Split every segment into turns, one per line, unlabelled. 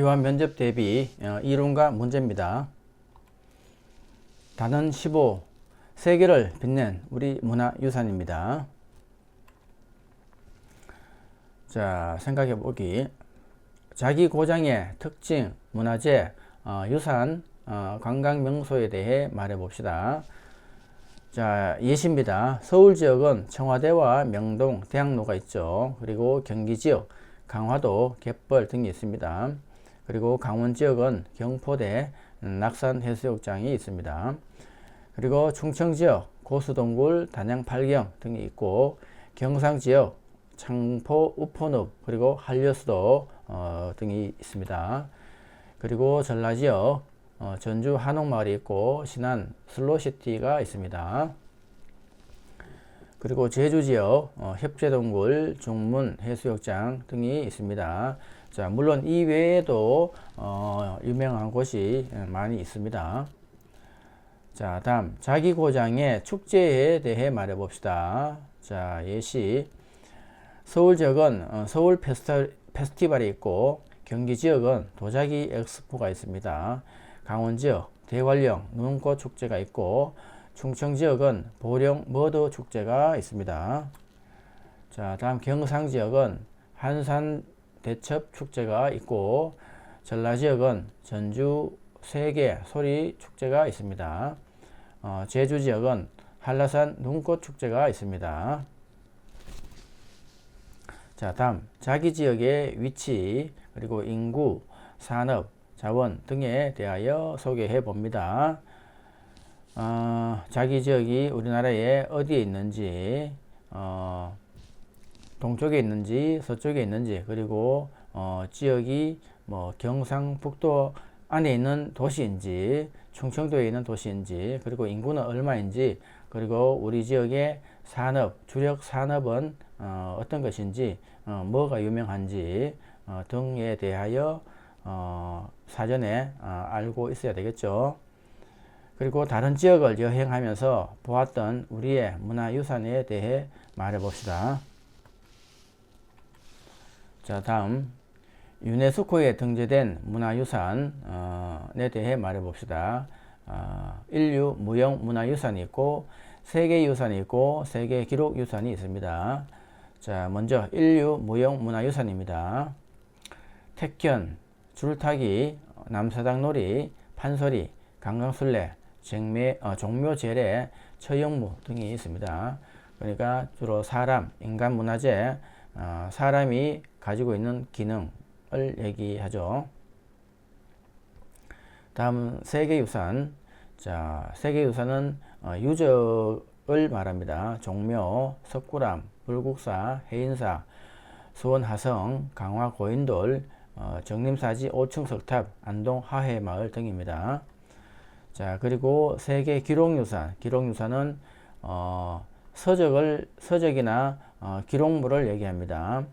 기관 면접 대비 어, 이론과 문제입니다. 단원 15 세계를 빛낸 우리 문화유산입니다. 자 생각해 보기 자기 고장의 특징 문화재 어, 유산 어, 관광 명소에 대해 말해 봅시다. 자 예시입니다. 서울 지역은 청와대와 명동 대학로가 있죠. 그리고 경기 지역 강화도 갯벌 등이 있습니다. 그리고 강원 지역은 경포대 음, 낙산 해수욕장이 있습니다. 그리고 충청 지역 고수동굴 단양 팔경 등이 있고 경상 지역 창포 우포늪 그리고 한려수도 어, 등이 있습니다. 그리고 전라 지역 어, 전주 한옥마을이 있고 신안 슬로시티가 있습니다. 그리고 제주 지역 어, 협재동굴 중문 해수욕장 등이 있습니다. 자 물론 이 외에도 어, 유명한 곳이 많이 있습니다. 자 다음 자기 고장의 축제에 대해 말해 봅시다. 자 예시 서울 지역은 어, 서울 페스티, 페스티벌이 있고 경기 지역은 도자기 엑스포가 있습니다. 강원 지역 대관령 눈꽃 축제가 있고 충청 지역은 보령 머드 축제가 있습니다. 자, 다음 경상 지역은 한산 대첩 축제가 있고 전라 지역은 전주 세계 소리 축제가 있습니다. 어, 제주 지역은 한라산 눈꽃 축제가 있습니다. 자, 다음 자기 지역의 위치 그리고 인구, 산업, 자원 등에 대하여 소개해 봅니다. 어, 자기 지역이 우리나라에 어디에 있는지, 어, 동쪽에 있는지, 서쪽에 있는지, 그리고 어, 지역이 뭐 경상북도 안에 있는 도시인지, 충청도에 있는 도시인지, 그리고 인구는 얼마인지, 그리고 우리 지역의 산업, 주력 산업은 어, 어떤 것인지, 어, 뭐가 유명한지 어, 등에 대하여 어, 사전에 어, 알고 있어야 되겠죠. 그리고 다른 지역을 여행하면서 보았던 우리의 문화유산에 대해 말해 봅시다. 자, 다음 유네스코에 등재된 문화유산에 대해 말해 봅시다. 어, 인류 무형 문화유산이 있고 세계유산이 있고 세계 기록유산이 있습니다. 자, 먼저 인류 무형 문화유산입니다. 택견, 줄타기, 남사당놀이, 판소리, 강강술래, 정매, 어, 종묘제례, 처형무 등이 있습니다. 그러니까 주로 사람, 인간 문화재, 어, 사람이 가지고 있는 기능을 얘기하죠. 다음 세계유산. 자, 세계유산은 어, 유적을 말합니다. 종묘, 석굴암, 불국사, 해인사, 수원하성, 강화 고인돌, 어, 정림사지 5층 석탑, 안동 하회마을 등입니다. 자, 그리고 세계 기록유산. 기록유산은 어, 서적을 서적이나 어, 기록물을 얘기합니다.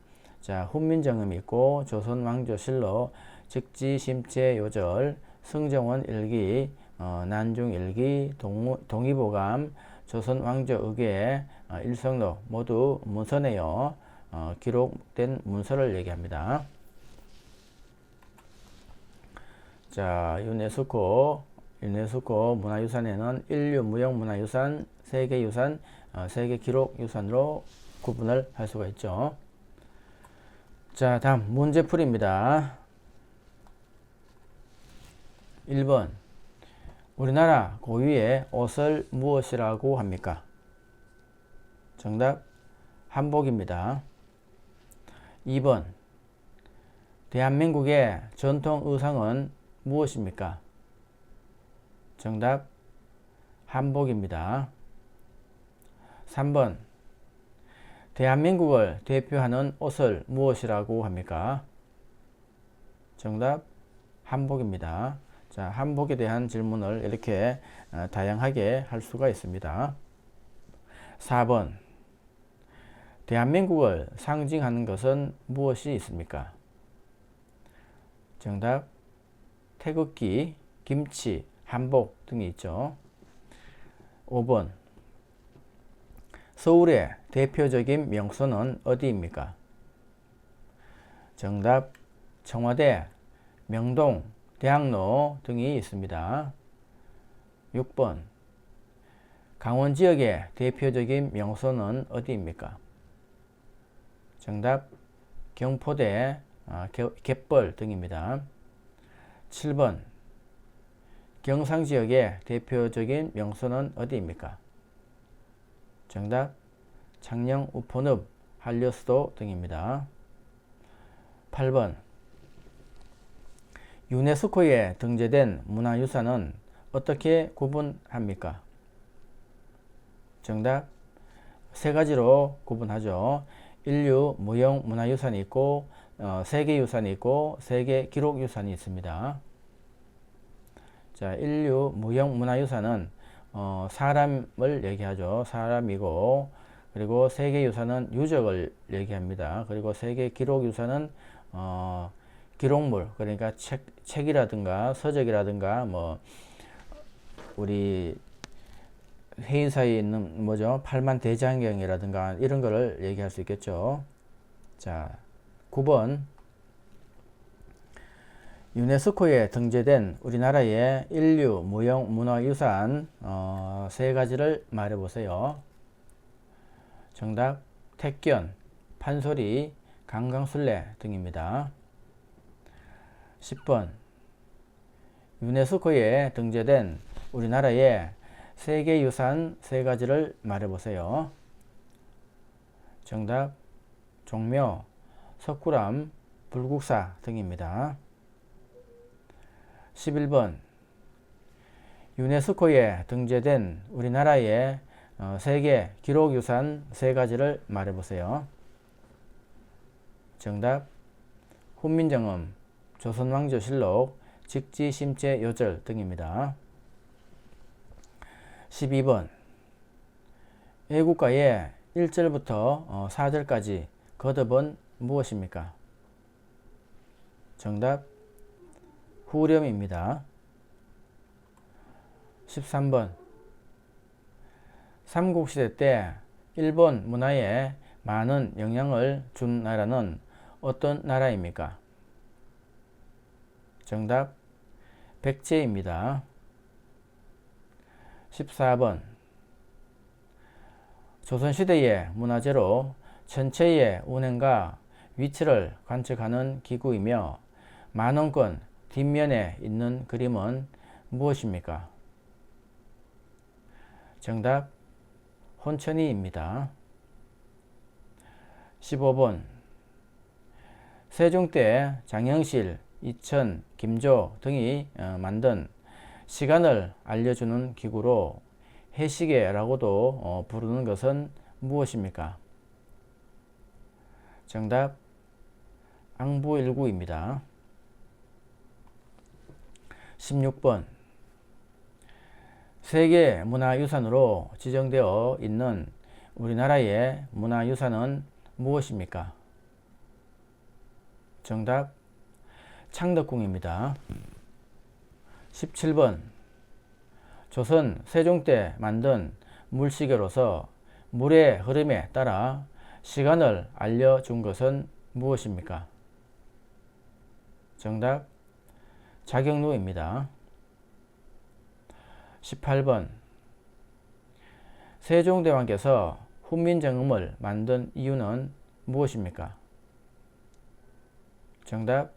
자, 훈민정음 있고 조선 왕조실록, 즉지 심체 요절, 승정원 일기, 어, 난중 일기, 동, 동의보감, 조선 왕조 의궤, 어, 일성록 모두 문서네요. 어, 기록된 문서를 얘기합니다. 자, 유네스코, 유네스코 문화유산에는 인류 무형 문화유산, 세계유산, 어, 세계기록유산으로 구분을 할 수가 있죠. 자, 다음 문제풀이입니다. 1번. 우리나라 고유의 옷을 무엇이라고 합니까? 정답 한복입니다. 2번 대한민국의 전통 의상은 무엇입니까? 정답 한복입니다. 3번 대한민국을 대표하는 옷을 무엇이라고 합니까? 정답 한복입니다. 자, 한복에 대한 질문을 이렇게 어, 다양하게 할 수가 있습니다. 4번. 대한민국을 상징하는 것은 무엇이 있습니까? 정답. 태극기, 김치, 한복 등이 있죠. 5번. 서울의 대표적인 명소는 어디입니까? 정답. 청와대, 명동, 대학로 등이 있습니다. 6번 강원 지역의 대표적인 명소는 어디입니까? 정답 경포대, 아, 개- 갯벌 등입니다. 7번 경상 지역의 대표적인 명소는 어디입니까? 정답 창녕, 우포늪, 한려수도 등입니다. 8번 유네스코에 등재된 문화유산은 어떻게 구분합니까? 정답 세 가지로 구분하죠. 인류 무형 문화유산이 있고 어, 세계유산이 있고 세계 기록유산이 있습니다. 자, 인류 무형 문화유산은 어, 사람을 얘기하죠. 사람이고 그리고 세계 유산은 유적을 얘기합니다. 그리고 세계 기록 유산은 어, 기록물 그러니까 책 책이라든가 서적이라든가 뭐 우리 회의사에 있는 뭐죠 팔만 대장경이라든가 이런 거를 얘기할 수 있겠죠. 자, 9번 유네스코에 등재된 우리나라의 인류 무형 문화 유산 어, 세 가지를 말해 보세요. 정답 택견, 판소리, 강강술래 등입니다. 10번 유네스코에 등재된 우리나라의 세계유산 세 가지를 말해 보세요. 정답 종묘, 석굴암, 불국사 등입니다. 11번 유네스코에 등재된 우리나라의 어, 세계 기록 유산 세 가지를 말해 보세요. 정답 훈민정음, 조선왕조실록, 직지심체 요절 등입니다. 12번 애국가의 1절부터 4절까지 거듭은 무엇입니까? 정답 후렴입니다. 13번 삼국시대 때 일본 문화에 많은 영향을 준 나라는 어떤 나라입니까? 정답 백제입니다. 14번 조선시대의 문화재로 전체의 운행과 위치를 관측하는 기구이며 만원권 뒷면에 있는 그림은 무엇입니까? 정답 혼천이입니다. 15번 세종 때 장영실, 이천, 김조 등이 어, 만든 시간을 알려주는 기구로 해시계라고도 어, 부르는 것은 무엇입니까? 정답 앙부일구입니다. 16번 세계 문화유산으로 지정되어 있는 우리나라의 문화유산은 무엇입니까? 정답 창덕궁입니다. 17번 조선 세종 때 만든 물시계로서 물의 흐름에 따라 시간을 알려준 것은 무엇입니까? 정답 자경루입니다. 18번 세종대왕께서 훈민정음을 만든 이유는 무엇입니까? 정답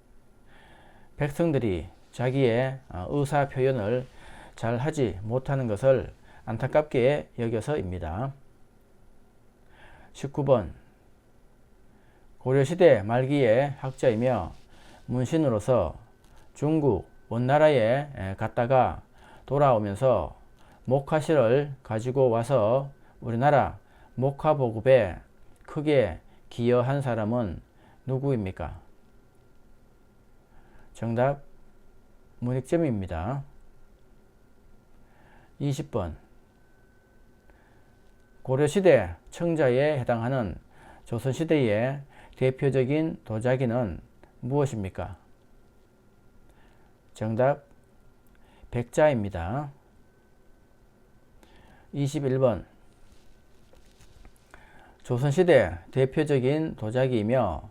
백성들이 자기의 어, 의사 표현을 잘 하지 못하는 것을 안타깝게 여겨서입니다. 19번 고려시대 말기의 학자이며 문신으로서 중국 원나라에 갔다가 돌아오면서 목화실을 가지고 와서 우리나라 목화 보급에 크게 기여한 사람은 누구입니까? 정답 문익점입니다. 20번 고려시대 청자에 해당하는 조선시대의 대표적인 도자기는 무엇입니까? 정답 백자입니다. 21번 조선시대 대표적인 도자기이며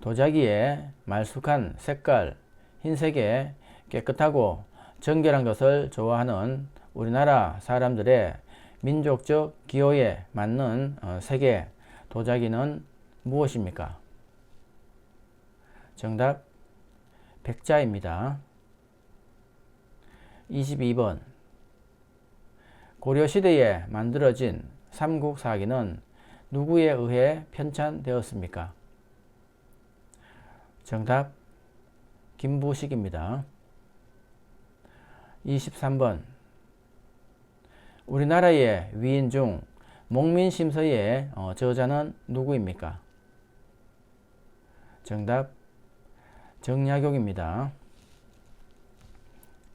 도자기의 말쑥한 색깔, 흰색의 깨끗하고 정결한 것을 좋아하는 우리나라 사람들의 민족적 기호에 맞는 어, 색의 도자기는 무엇입니까? 정답 백자입니다. 22번 고려시대에 만들어진 삼국사기는 누구에 의해 편찬되었습니까? 정답 김부식입니다. 23번 우리나라의 위인 중 목민심서의 어, 저자는 누구입니까? 정답 정약용입니다.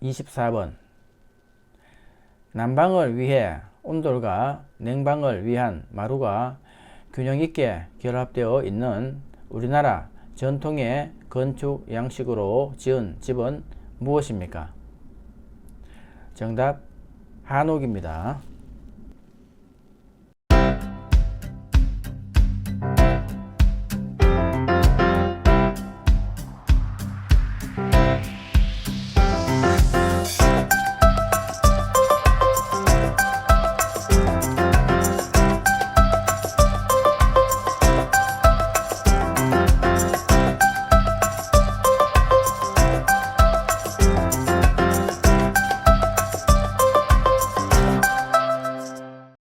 24번 난방을 위해 온돌과 냉방을 위한 마루가 균형 있게 결합되어 있는 우리나라 전통의 건축 양식으로 지은 집은 무엇입니까? 정답 한옥입니다.